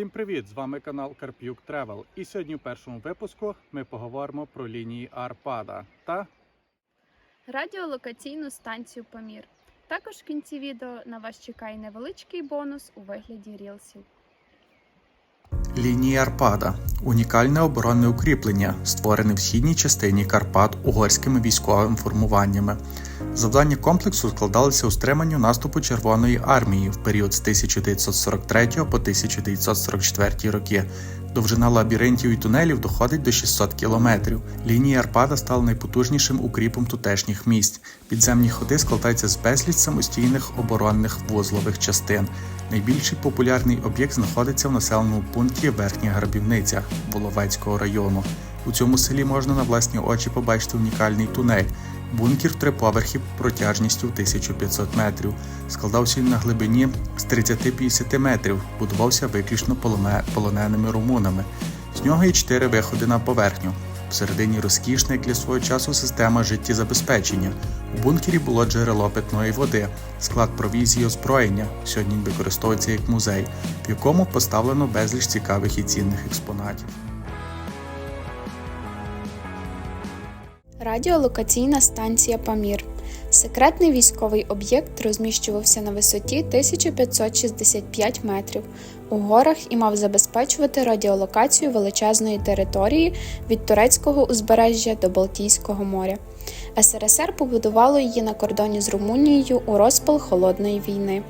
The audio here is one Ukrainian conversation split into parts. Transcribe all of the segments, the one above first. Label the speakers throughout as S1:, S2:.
S1: Всім привіт! З вами канал Карп'юк Тревел. І сьогодні в першому випуску ми поговоримо про лінії Арпада та
S2: радіолокаційну станцію Помір. Також в кінці відео на вас чекає невеличкий бонус у вигляді рілсів.
S1: Лінії Арпада унікальне оборонне укріплення, створене в східній частині Карпат угорськими військовими формуваннями. Завдання комплексу складалися у стриманню наступу Червоної армії в період з 1943 по 1944 роки. Довжина лабіринтів і тунелів доходить до 600 кілометрів. Лінії Арпада стали найпотужнішим укріпом тутешніх місць. Підземні ходи складаються з безліч самостійних оборонних вузлових частин. Найбільший популярний об'єкт знаходиться в населеному пункті Верхня Грабівниця Воловецького району. У цьому селі можна на власні очі побачити унікальний тунель. Бункер три поверхи протяжністю 1500 метрів. Складався на глибині з 30-50 метрів, будувався виключно полоненими румунами. З нього є чотири виходи на поверхню. Всередині розкішна, як для свого часу, система життєзабезпечення. У бункері було джерело питної води, склад провізії озброєння. Сьогодні використовується як музей, в якому поставлено безліч цікавих і цінних експонатів.
S2: Радіолокаційна станція Памір. Секретний військовий об'єкт розміщувався на висоті 1565 метрів у горах і мав забезпечувати радіолокацію величезної території від турецького узбережжя до Балтійського моря. СРСР побудувало її на кордоні з Румунією у розпал холодної війни.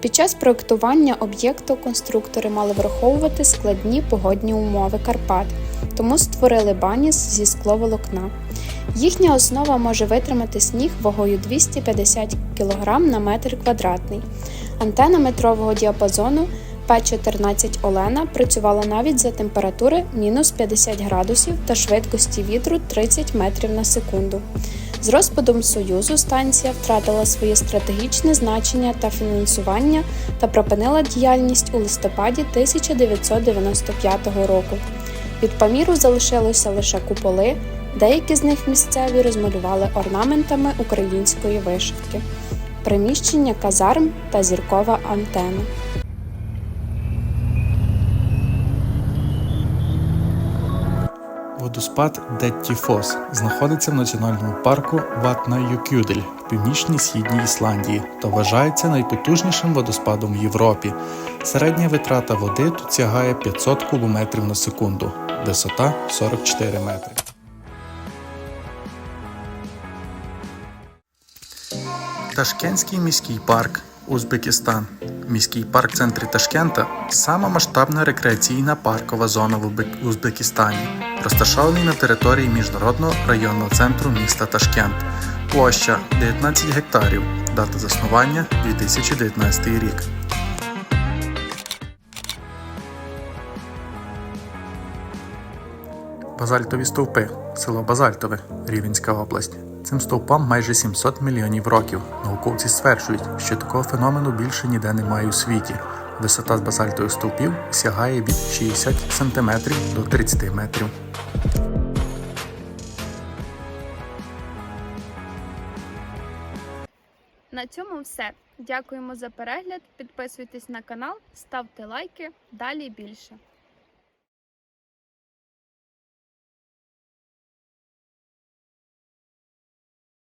S2: Під час проектування об'єкту конструктори мали враховувати складні погодні умови Карпат, тому створили баніс зі скловолокна. Їхня основа може витримати сніг вагою 250 кг на метр квадратний. Антена метрового діапазону П-14 Олена працювала навіть за температури мінус 50 градусів та швидкості вітру 30 метрів на секунду. З розпадом Союзу станція втратила своє стратегічне значення та фінансування та припинила діяльність у листопаді 1995 року. Від Паміру залишилося лише куполи, деякі з них місцеві розмалювали орнаментами української вишивки, приміщення казарм та зіркова антена.
S1: Водоспад Детті Фос знаходиться в національному парку Ватна-Юкюдель в північній східній Ісландії та вважається найпотужнішим водоспадом в Європі. Середня витрата води тут сягає 500 кубометрів на секунду, висота 44 метри. Ташкентський міський парк Узбекистан. Міський парк в центрі Ташкента сама масштабна рекреаційна паркова зона в Узбекистані, розташований на території міжнародного районного центру міста Ташкент. Площа 19 гектарів. Дата заснування 2019 рік. Базальтові стовпи, село Базальтове, Рівенська область. Цим стовпам майже 700 мільйонів років. Науковці стверджують, що такого феномену більше ніде немає у світі. Висота з базальтових стовпів сягає від 60 см до 30 метрів.
S2: На цьому все. Дякуємо за перегляд. Підписуйтесь на канал, ставте лайки. Далі більше.